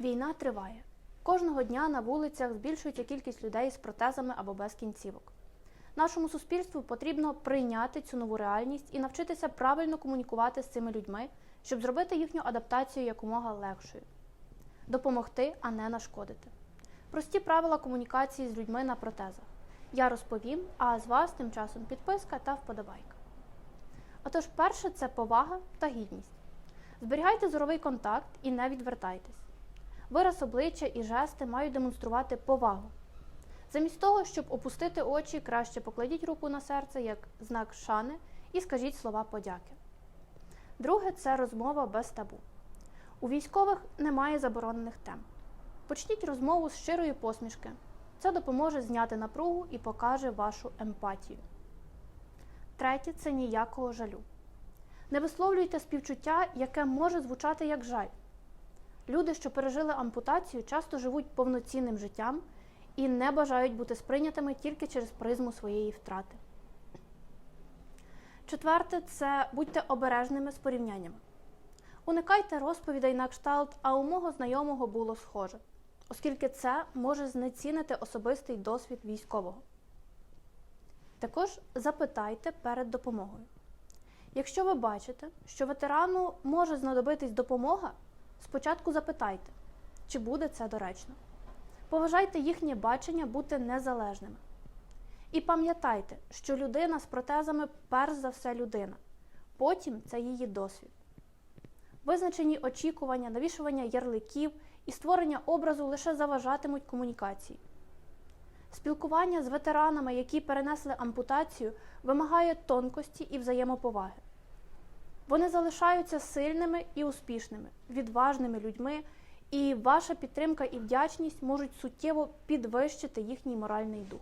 Війна триває. Кожного дня на вулицях збільшується кількість людей з протезами або без кінцівок. Нашому суспільству потрібно прийняти цю нову реальність і навчитися правильно комунікувати з цими людьми, щоб зробити їхню адаптацію якомога легшою. Допомогти, а не нашкодити. Прості правила комунікації з людьми на протезах. Я розповім, а з вас тим часом підписка та вподобайка. Отож, перше це повага та гідність. Зберігайте зоровий контакт і не відвертайтесь. Вираз обличчя і жести мають демонструвати повагу. Замість того, щоб опустити очі, краще покладіть руку на серце як знак шани і скажіть слова подяки. Друге це розмова без табу. У військових немає заборонених тем. Почніть розмову з щирої посмішки. Це допоможе зняти напругу і покаже вашу емпатію. Третє це ніякого жалю. Не висловлюйте співчуття, яке може звучати як жаль. Люди, що пережили ампутацію, часто живуть повноцінним життям і не бажають бути сприйнятими тільки через призму своєї втрати. Четверте це будьте обережними з порівняннями. Уникайте розповідей на кшталт, а у мого знайомого було схоже, оскільки це може знецінити особистий досвід військового. Також запитайте перед допомогою. Якщо ви бачите, що ветерану може знадобитись допомога, спочатку запитайте, чи буде це доречно. Поважайте їхнє бачення бути незалежними. І пам'ятайте, що людина з протезами перш за все людина, потім це її досвід. Визначені очікування, навішування ярликів і створення образу лише заважатимуть комунікації. Спілкування з ветеранами, які перенесли ампутацію, вимагає тонкості і взаємоповаги. Вони залишаються сильними і успішними, відважними людьми, і ваша підтримка і вдячність можуть суттєво підвищити їхній моральний дух.